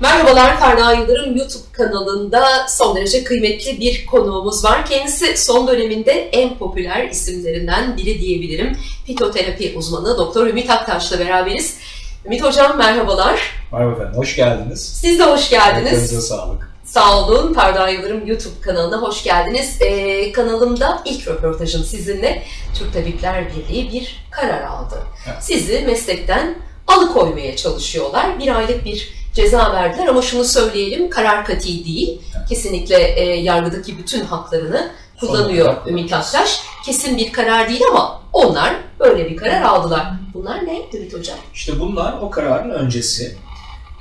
Merhabalar Ferda Yıldırım YouTube kanalında son derece kıymetli bir konuğumuz var. Kendisi son döneminde en popüler isimlerinden biri diyebilirim. Fitoterapi uzmanı Doktor Ümit Aktaş'la beraberiz. Ümit Hocam merhabalar. Merhaba efendim, hoş geldiniz. Siz de hoş geldiniz. Ayaklarınıza sağlık. Sağ olun. Ferda Yıldırım YouTube kanalına hoş geldiniz. Ee, kanalımda ilk röportajım sizinle Türk Tabipler Birliği bir karar aldı. Evet. Sizi meslekten alıkoymaya çalışıyorlar. Bir aylık bir ceza verdiler ama şunu söyleyelim karar kati değil. Kesinlikle e, yargıdaki bütün haklarını kullanıyor Ümit Aktaş. Kesin bir karar değil ama onlar böyle bir karar aldılar. Bunlar ne Ümit Hocam? İşte bunlar o kararın öncesi.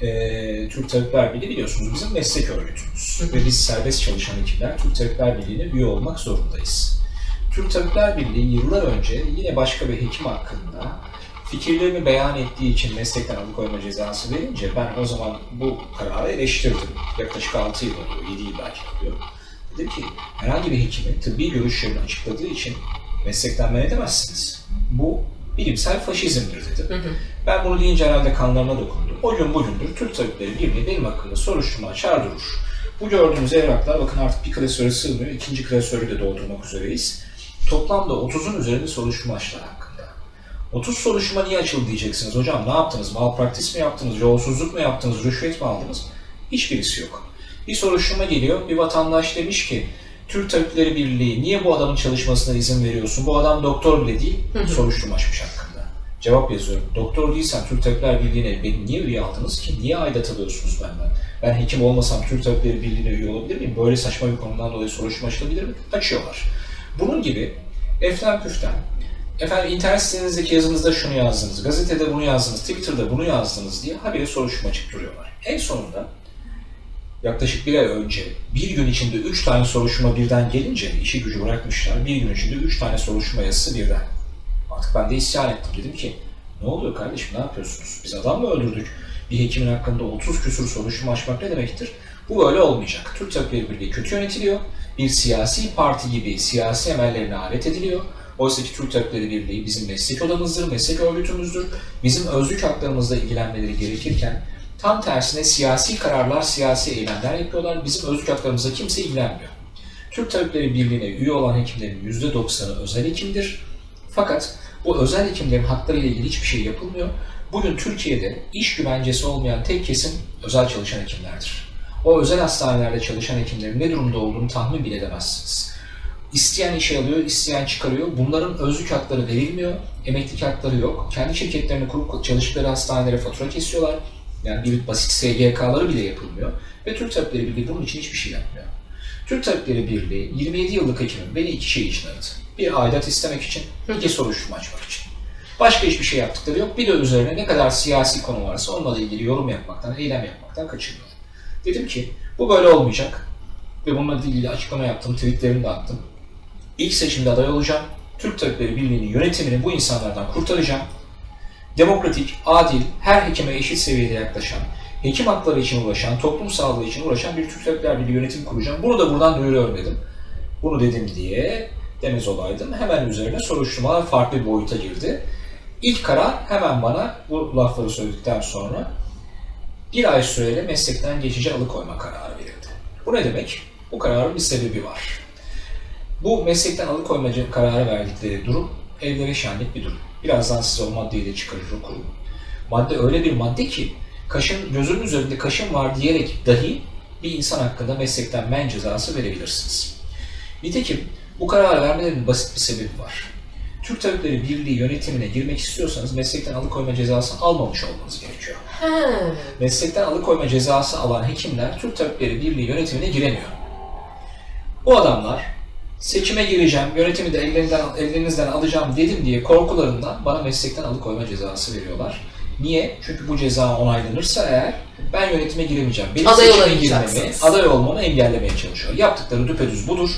Ee, Türk Tabipler Birliği biliyorsunuz bizim meslek örgütümüz. Hı. Ve biz serbest çalışan hekimler Türk Tabipler Birliği'ne üye olmak zorundayız. Türk Tabipler Birliği yıllar önce yine başka bir hekim hakkında fikirlerini beyan ettiği için meslekten alıkoyma cezası verince ben o zaman bu kararı eleştirdim. Yaklaşık 6 yıl oluyor, 7 yıl belki oluyor. Dedim ki herhangi bir hekimi tıbbi görüşlerini açıkladığı için meslekten men edemezsiniz. Bu bilimsel faşizmdir dedim. Hı hı. Ben bunu deyince herhalde kanlarına dokundu. O gün bugündür Türk Tabipleri Birliği benim hakkında soruşturma açar durur. Bu gördüğünüz evraklar bakın artık bir klasöre sığmıyor. ikinci klasörü de doldurmak üzereyiz. Toplamda 30'un üzerinde soruşturma açtılar. 30 soruşturma niye açıldı diyeceksiniz. Hocam ne yaptınız? Malpraktis mi yaptınız? Yolsuzluk mu yaptınız? Rüşvet mi aldınız? Hiçbirisi yok. Bir soruşturma geliyor. Bir vatandaş demiş ki Türk Tabipleri Birliği niye bu adamın çalışmasına izin veriyorsun? Bu adam doktor bile değil. Soruşturma açmış hakkında. Cevap yazıyorum. Doktor değilsen Türk Tabipler Birliği'ne beni niye üye aldınız ki? Niye aidat alıyorsunuz benden? Ben hekim olmasam Türk Tabipleri Birliği'ne üye olabilir miyim? Böyle saçma bir konudan dolayı soruşturma açılabilir mi? Açıyorlar. Bunun gibi eften püften, efendim internet sitenizdeki yazınızda şunu yazdınız, gazetede bunu yazdınız, Twitter'da bunu yazdınız diye habire soruşturma açıp duruyorlar. En sonunda yaklaşık bir ay önce bir gün içinde üç tane soruşturma birden gelince işi gücü bırakmışlar. Bir gün içinde üç tane soruşturma yazısı birden. Artık ben de isyan ettim. Dedim ki ne oluyor kardeşim ne yapıyorsunuz? Biz adam mı öldürdük? Bir hekimin hakkında 30 küsur soruşturma açmak ne demektir? Bu böyle olmayacak. Türk Tabipleri Birliği kötü yönetiliyor. Bir siyasi parti gibi siyasi emellerine alet ediliyor. Oysa ki Türk Tabipleri Birliği bizim meslek odamızdır, meslek örgütümüzdür. Bizim özlük haklarımızla ilgilenmeleri gerekirken tam tersine siyasi kararlar, siyasi eylemler yapıyorlar. Bizim özlük haklarımızla kimse ilgilenmiyor. Türk Tabipleri Birliği'ne üye olan hekimlerin %90'ı özel hekimdir. Fakat bu özel hekimlerin haklarıyla ilgili hiçbir şey yapılmıyor. Bugün Türkiye'de iş güvencesi olmayan tek kesim özel çalışan hekimlerdir. O özel hastanelerde çalışan hekimlerin ne durumda olduğunu tahmin bile edemezsiniz. İsteyen işe alıyor, isteyen çıkarıyor. Bunların özlük hakları verilmiyor, emeklilik hakları yok. Kendi şirketlerini kurup çalıştıkları hastanelere fatura kesiyorlar. Yani bir basit SGK'ları bile yapılmıyor. Ve Türk Tabipleri Birliği bunun için hiçbir şey yapmıyor. Türk Tabipleri Birliği 27 yıllık hekimim beni iki şey için aradı. Bir aidat istemek için, iki soruşturma açmak için. Başka hiçbir şey yaptıkları yok. Bir de üzerine ne kadar siyasi konu varsa onunla ilgili yorum yapmaktan, eylem yapmaktan kaçınmıyor. Dedim ki bu böyle olmayacak. Ve bununla ilgili açıklama yaptım, tweetlerimi de attım. İlk seçimde aday olacağım. Türk Tabipleri Birliği'nin yönetimini bu insanlardan kurtaracağım. Demokratik, adil, her hekime eşit seviyede yaklaşan, hekim hakları için uğraşan, toplum sağlığı için uğraşan bir Türk Tabipler Birliği yönetim kuracağım. Bunu da buradan duyuruyorum dedim. Bunu dedim diye demez olaydım. Hemen üzerine soruşturmalar farklı bir boyuta girdi. İlk karar hemen bana bu lafları söyledikten sonra bir ay süreyle meslekten geçici alıkoyma kararı verildi. Bu ne demek? Bu kararın bir sebebi var. Bu meslekten alıkoyma kararı verdikleri durum elde ve şenlik bir durum. Birazdan size o maddeyi de çıkarır okurum. Madde öyle bir madde ki kaşın, gözünün üzerinde kaşın var diyerek dahi bir insan hakkında meslekten men cezası verebilirsiniz. Nitekim bu kararı vermelerinin basit bir sebebi var. Türk Tabipleri Birliği yönetimine girmek istiyorsanız meslekten alıkoyma cezası almamış olmanız gerekiyor. Meslekten alıkoyma cezası alan hekimler Türk Tabipleri Birliği yönetimine giremiyor. Bu adamlar seçime gireceğim, yönetimi de ellerinden, ellerinizden alacağım dedim diye korkularından bana meslekten alıkoyma cezası veriyorlar. Niye? Çünkü bu ceza onaylanırsa eğer ben yönetime giremeyeceğim. Benim Aday seçime girmemi, aday olmamı engellemeye çalışıyor. Yaptıkları düpedüz budur.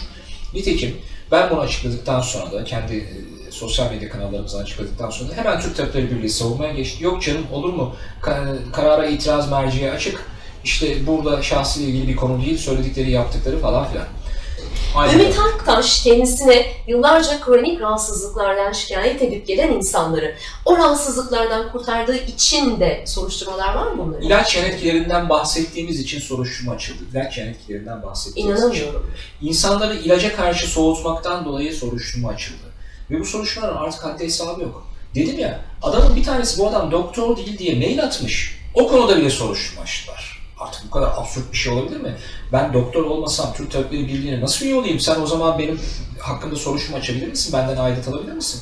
Nitekim ben bunu açıkladıktan sonra da kendi e, sosyal medya kanallarımızdan açıkladıktan sonra hemen Türk Tabipleri Birliği savunmaya geçti. Yok canım olur mu? Ka- karara itiraz merciye açık. İşte burada şahsıyla ilgili bir konu değil, söyledikleri yaptıkları falan filan. Aynen. Ümit Aktaş kendisine yıllarca kronik rahatsızlıklardan şikayet edip gelen insanları o rahatsızlıklardan kurtardığı için de soruşturmalar var mı bunların? İlaç yan etkilerinden bahsettiğimiz için soruşturma açıldı. İlaç yan etkilerinden bahsettiğimiz için. İnsanları ilaca karşı soğutmaktan dolayı soruşturma açıldı. Ve bu soruşturmaların artık haddi hesabı yok. Dedim ya, adamın bir tanesi bu adam doktor değil diye mail atmış. O konuda bile soruşturma açtılar. Artık bu kadar absürt bir şey olabilir mi? Ben doktor olmasam Türk Tabipleri Birliği'ne nasıl üye olayım? Sen o zaman benim hakkımda soruşturma açabilir misin? Benden aidat alabilir misin?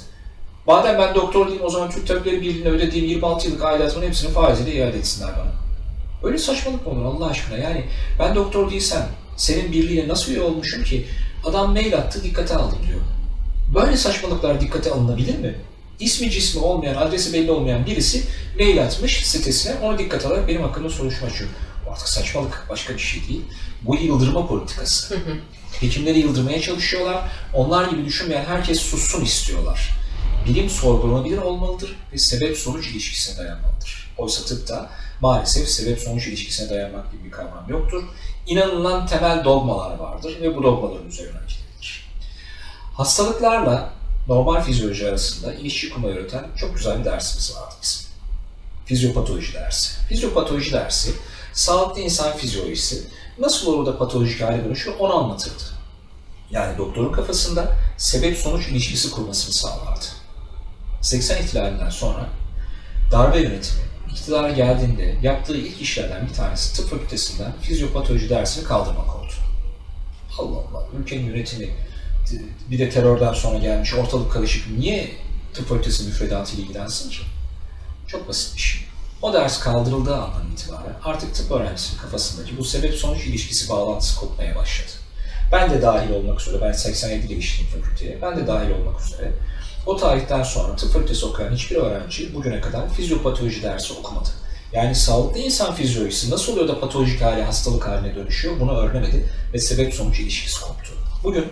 Madem ben doktor değilim o zaman Türk Tabipleri Birliği'ne ödediğim 26 yıllık aidatımın hepsini faiziyle iade etsinler bana. Öyle saçmalık mı olur Allah aşkına? Yani ben doktor değilsem senin birliğine nasıl üye olmuşum ki? Adam mail attı dikkate aldım diyor. Böyle saçmalıklar dikkate alınabilir mi? İsmi cismi olmayan, adresi belli olmayan birisi mail atmış sitesine, onu dikkat alarak benim hakkımda soruşturma açıyor. Artık saçmalık, başka bir şey değil. Bu yıldırma politikası. Hekimleri yıldırmaya çalışıyorlar. Onlar gibi düşünmeyen herkes sussun istiyorlar. Bilim sorgulanabilir olmalıdır ve sebep-sonuç ilişkisine dayanmalıdır. Oysa tıpta maalesef sebep-sonuç ilişkisine dayanmak gibi bir kavram yoktur. İnanılan temel dogmalar vardır ve bu dogmaların üzerine hareket edilir. Hastalıklarla normal fizyoloji arasında ilişki kurmayı öğreten çok güzel bir dersimiz vardı bizim. Fizyopatoloji dersi. Fizyopatoloji dersi, sağlıklı insan fizyolojisi nasıl olur da patolojik hale dönüşür onu anlatırdı. Yani doktorun kafasında sebep-sonuç ilişkisi kurmasını sağlardı. 80 ihtilalinden sonra darbe yönetimi iktidara geldiğinde yaptığı ilk işlerden bir tanesi tıp fakültesinden fizyopatoloji dersini kaldırmak oldu. Allah Allah, ülkenin yönetimi bir de terörden sonra gelmiş ortalık karışık niye tıp fakültesi müfredatıyla ilgilensin ki? Çok basit bir şey. O ders kaldırıldığı andan itibaren artık tıp öğrencisinin kafasındaki bu sebep-sonuç ilişkisi bağlantısı kopmaya başladı. Ben de dahil olmak üzere, ben 87 geçtim fakülteye, ben de dahil olmak üzere o tarihten sonra tıp fakültesi okuyan hiçbir öğrenci bugüne kadar fizyopatoloji dersi okumadı. Yani sağlıklı insan fizyolojisi nasıl oluyor da patolojik hale, hastalık haline dönüşüyor bunu öğrenemedi ve sebep-sonuç ilişkisi koptu. Bugün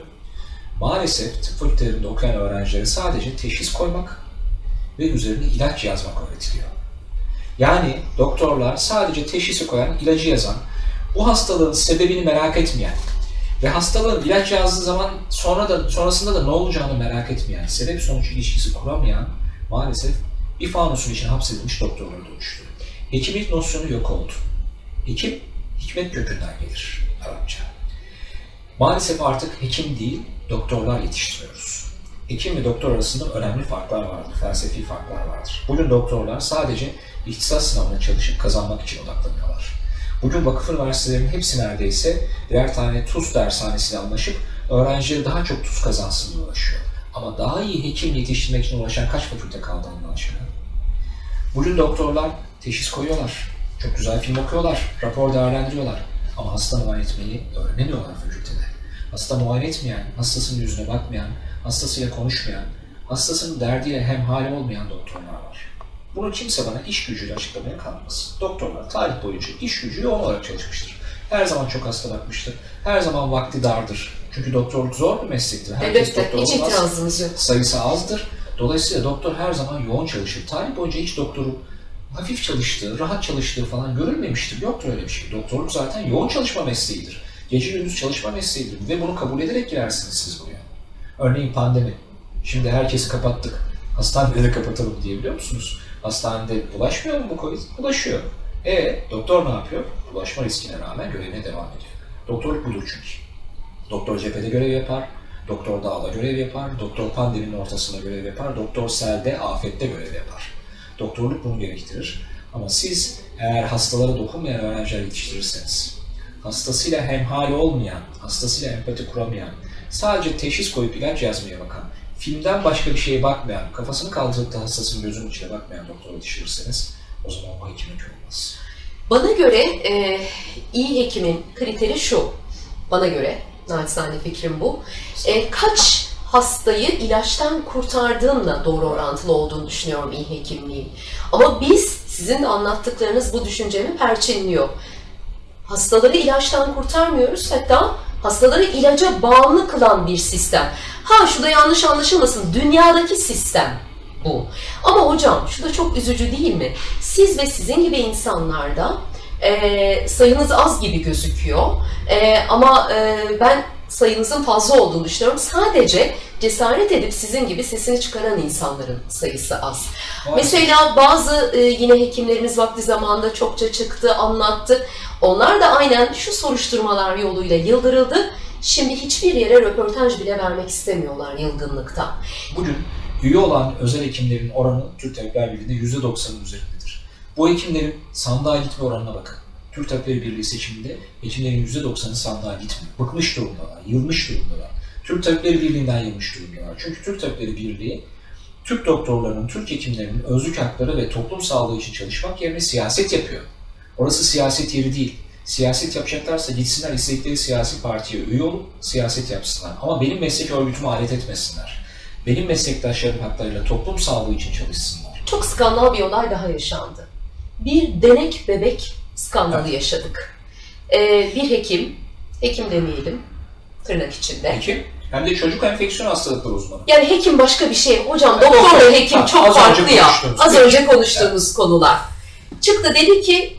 maalesef tıp fakültelerinde okuyan öğrencilere sadece teşhis koymak ve üzerine ilaç yazmak öğretiliyor. Yani doktorlar sadece teşhisi koyan, ilacı yazan, bu hastalığın sebebini merak etmeyen ve hastalığın ilaç yazdığı zaman sonra da sonrasında da ne olacağını merak etmeyen, sebep sonuç ilişkisi kuramayan maalesef bir fanusun içine hapsedilmiş doktorlara dönüştü. Hekimlik nosyonu yok oldu. Hekim, hikmet kökünden gelir Arapça. Maalesef artık hekim değil, doktorlar yetiştiriyoruz. Hekim ve doktor arasında önemli farklar vardır, felsefi farklar vardır. Bugün doktorlar sadece ihtisas sınavına çalışıp kazanmak için odaklanıyorlar. Bugün vakıf üniversitelerinin hepsi neredeyse birer tane TUS dershanesine anlaşıp öğrencileri daha çok TUS kazansın diye uğraşıyor. Ama daha iyi hekim yetiştirmek için uğraşan kaç fakülte kaldı Allah aşkına? Bugün doktorlar teşhis koyuyorlar, çok güzel film okuyorlar, rapor değerlendiriyorlar. Ama hasta muayene etmeyi öğrenemiyorlar fakültede. Hasta muayene etmeyen, hastasının yüzüne bakmayan, hastasıyla konuşmayan, hastasının derdiyle hemhal olmayan doktorlar var. Bunu kimse bana iş gücüyle açıklamaya kalmasın. Doktorlar tarih boyunca iş gücü yoğun olarak çalışmıştır. Her zaman çok hasta bakmıştır. Her zaman vakti dardır. Çünkü doktorluk zor bir meslektir. Herkes Elbette, doktor hiç olmaz. itirazımız yok. Sayısı azdır. Dolayısıyla doktor her zaman yoğun çalışır. Tarih boyunca hiç doktorun hafif çalıştığı, rahat çalıştığı falan görülmemiştir. Yoktur öyle bir şey. Doktorluk zaten yoğun çalışma mesleğidir. Gece gündüz çalışma mesleğidir. Ve bunu kabul ederek girersiniz siz buraya. Örneğin pandemi. Şimdi herkesi kapattık. Hastaneleri kapatalım diyebiliyor musunuz? Hastanede bulaşmıyor mu bu Covid? Bulaşıyor. E doktor ne yapıyor? Bulaşma riskine rağmen görevine devam ediyor. Doktorluk budur çünkü. Doktor cephede görev yapar, doktor dağda görev yapar, doktor pandeminin ortasında görev yapar, doktor selde, afette görev yapar. Doktorluk bunu gerektirir. Ama siz eğer hastalara dokunmayan öğrenciler yetiştirirseniz, hastasıyla hemhali olmayan, hastasıyla empati kuramayan, sadece teşhis koyup ilaç yazmaya bakan, filmden başka bir şeye bakmayan, kafasını kaldırıp da hastasının gözünün içine bakmayan doktor yetiştirirseniz o zaman o hekimlik olmaz. Bana göre e, iyi hekimin kriteri şu. Bana göre, naçizane fikrim bu. E, kaç hastayı ilaçtan kurtardığımla doğru orantılı olduğunu düşünüyorum iyi hekimliğin. Ama biz, sizin de anlattıklarınız bu düşüncemi perçinliyor. Hastaları ilaçtan kurtarmıyoruz, hatta hastaları ilaca bağımlı kılan bir sistem. Ha şu da yanlış anlaşılmasın, dünyadaki sistem bu. Ama hocam şu da çok üzücü değil mi? Siz ve sizin gibi insanlarda e, sayınız az gibi gözüküyor. E, ama e, ben sayınızın fazla olduğunu düşünüyorum. Sadece cesaret edip sizin gibi sesini çıkaran insanların sayısı az. Maalesef. Mesela bazı e, yine hekimlerimiz vakti zamanında çokça çıktı, anlattı. Onlar da aynen şu soruşturmalar yoluyla yıldırıldı. Şimdi hiçbir yere röportaj bile vermek istemiyorlar yılgınlıktan. Bugün üye olan özel hekimlerin oranı Türk Tabipler Birliği'nde %90'ın üzerindedir. Bu hekimlerin sandığa gitme oranına bakın. Türk Tabipleri Birliği seçiminde hekimlerin %90'ı sandığa gitmiyor. Bıkmış durumdalar, yılmış durumdalar. Türk Tabipleri Birliği'nden yılmış durumdalar. Çünkü Türk Tabipleri Birliği, Türk doktorlarının, Türk hekimlerinin özlük hakları ve toplum sağlığı için çalışmak yerine siyaset yapıyor. Orası siyaset yeri değil. Siyaset yapacaklarsa gitsinler istedikleri siyasi partiye üye olup siyaset yapsınlar. Ama benim meslek örgütüme alet etmesinler. Benim meslektaşlarım haklarıyla toplum sağlığı için çalışsınlar. Çok skandal bir olay daha yaşandı. Bir denek bebek skandalı Evet. yaşadık. Ee, bir hekim, hekim demeyelim tırnak içinde. Hekim hem de çocuk enfeksiyon hastalıkları uzmanı. Yani hekim başka bir şey. Hocam Evet, doktor ve hekim Ha, çok az önce farklı ya. Az önce konuştuğumuz konular. Çıktı dedi ki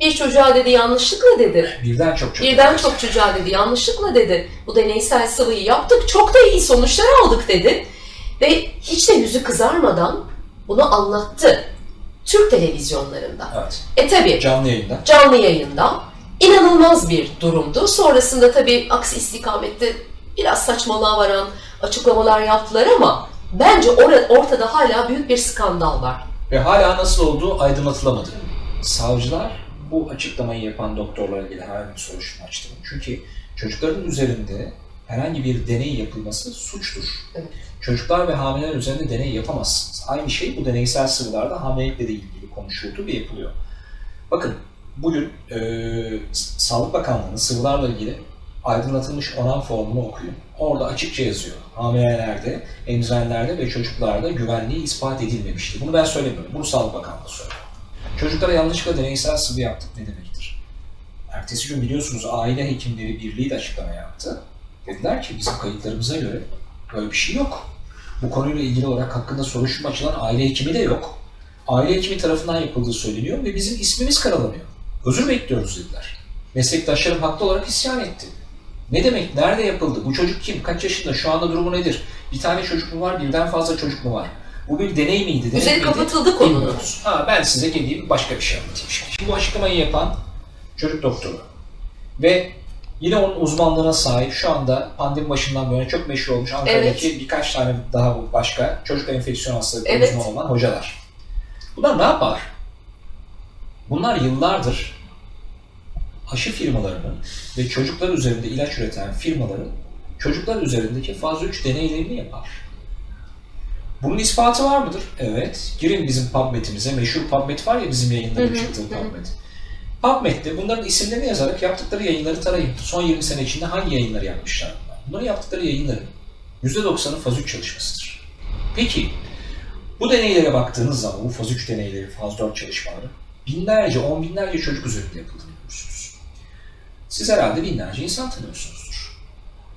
bir çocuğa dedi yanlışlıkla dedi. Birden çok çok. Birden çok çocuğa dedi yanlışlıkla dedi. Bu deneysel sıvıyı yaptık. Çok da iyi sonuçlar aldık dedi. Ve hiç de yüzü kızarmadan bunu anlattı. Türk televizyonlarında. Evet. E tabi Canlı yayında. canlı yayında inanılmaz bir durumdu. Sonrasında tabii aksi istikamette biraz saçmalığa varan açıklamalar yaptılar ama bence or- ortada hala büyük bir skandal var. Ve hala nasıl olduğu aydınlatılamadı. Savcılar bu açıklamayı yapan doktorlara ilgili herhangi bir soruşturma açtı. Çünkü çocukların üzerinde herhangi bir deney yapılması suçtur. Evet. Çocuklar ve hamileler üzerinde deney yapamazsınız. Aynı şey bu deneysel sıvılarda hamilelikle de ilgili konuşuldu ve yapılıyor. Bakın bugün e, Sağlık Bakanlığı'nın sıvılarla ilgili aydınlatılmış oran formunu okuyun. Orada açıkça yazıyor. Hamilelerde, emzirenlerde ve çocuklarda güvenliği ispat edilmemiştir. Bunu ben söylemiyorum. Bunu Sağlık Bakanlığı söylüyor. Çocuklara yanlışlıkla deneysel sıvı yaptık ne demektir? Ertesi gün biliyorsunuz Aile Hekimleri Birliği de açıklama yaptı. Dediler ki bizim kayıtlarımıza göre böyle bir şey yok. Bu konuyla ilgili olarak hakkında soruşturma açılan aile hekimi de yok. Aile hekimi tarafından yapıldığı söyleniyor ve bizim ismimiz karalanıyor. Özür bekliyoruz dediler. Meslektaşlarım haklı olarak isyan etti. Ne demek? Nerede yapıldı? Bu çocuk kim? Kaç yaşında? Şu anda durumu nedir? Bir tane çocuk mu var? Birden fazla çocuk mu var? Bu bir deney miydi? Deney Üzeri miydi? kapatıldı konunun. Ha, ben size geleyim başka bir şey anlatayım şimdi. Şimdi bu açıklamayı yapan çocuk doktoru ve yine onun uzmanlığına sahip şu anda pandemi başından böyle çok meşhur olmuş Ankara'daki birkaç tane daha başka çocuk enfeksiyon hastalıkları Evet. uzmanı olan hocalar. Bunlar ne yapar? Bunlar yıllardır aşı firmalarının ve çocuklar üzerinde ilaç üreten firmaların çocuklar üzerindeki faz 3 deneylerini yapar. Bunun ispatı var mıdır? Evet. Girin bizim PubMed'imize. Meşhur PubMed var ya bizim yayınların çıktığı. PubMed. PubMed'de bunların isimlerini yazarak yaptıkları yayınları tarayın. Son 20 sene içinde hangi yayınları yapmışlar bunlar? Bunların yaptıkları yayınların %90'ı faz 3 çalışmasıdır. Peki, bu deneylere baktığınız zaman, bu faz 3 deneyleri, faz 4 çalışmaları binlerce, on binlerce çocuk üzerinde yapıldığını görürsünüz. Siz herhalde binlerce insan tanıyorsunuzdur.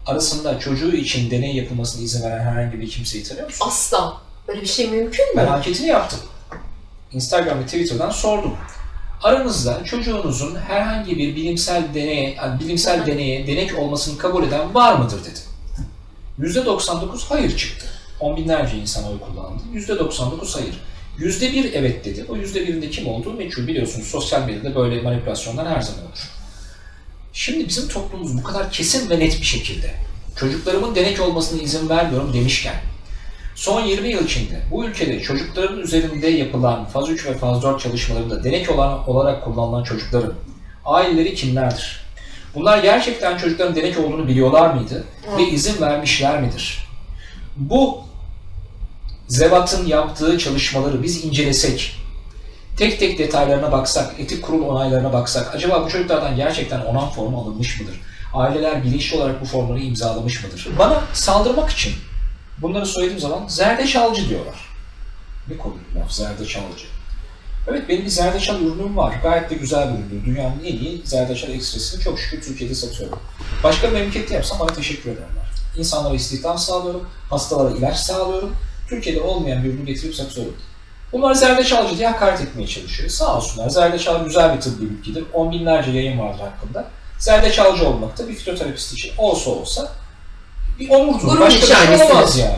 Arasında çocuğu için deney yapılmasına izin veren herhangi bir kimseyi tanıyor musunuz? Asla. Böyle bir şey mümkün Ben mü? anketini yaptım. Instagram ve Twitter'dan sordum. Aranızda çocuğunuzun herhangi bir bilimsel deneye, yani bilimsel deneye denek olmasını kabul eden var mıdır dedim. %99 hayır çıktı. On binlerce insan oy kullandı. %99 hayır. %1 evet dedi. O %1'in de kim olduğu meçhul biliyorsunuz. Sosyal medyada böyle manipülasyonlar her zaman olur. Şimdi bizim toplumumuz bu kadar kesin ve net bir şekilde çocuklarımın denek olmasına izin vermiyorum demişken Son 20 yıl içinde bu ülkede çocukların üzerinde yapılan faz 3 ve faz 4 çalışmalarında denek olan, olarak kullanılan çocukların aileleri kimlerdir? Bunlar gerçekten çocukların denek olduğunu biliyorlar mıydı ve izin vermişler midir? Bu Zevat'ın yaptığı çalışmaları biz incelesek, tek tek detaylarına baksak, etik kurul onaylarına baksak, acaba bu çocuklardan gerçekten onan formu alınmış mıdır? Aileler bilinçli olarak bu formları imzalamış mıdır? Bana saldırmak için bunları söylediğim zaman zerdeçalcı diyorlar. Ne komik laf zerdeçalcı. Evet benim bir zerdeçal ürünüm var. Gayet de güzel bir üründür. Dünyanın en iyi zerdeçal ekstresini çok şükür Türkiye'de satıyorum. Başka bir memlekette yapsam bana teşekkür ederler. İnsanlara istihdam sağlıyorum, hastalara ilaç sağlıyorum. Türkiye'de olmayan bir ürünü getirip satıyorum. Bunlar zerdeçalcı diye hakaret etmeye çalışıyor. Sağ olsunlar. Zerdeçal güzel bir tıbbi bitkidir. On binlerce yayın vardır hakkında. Zerdeçalcı olmak da bir fitoterapist için olsa olsa bir onurdur. Başka bir şey olamaz yani.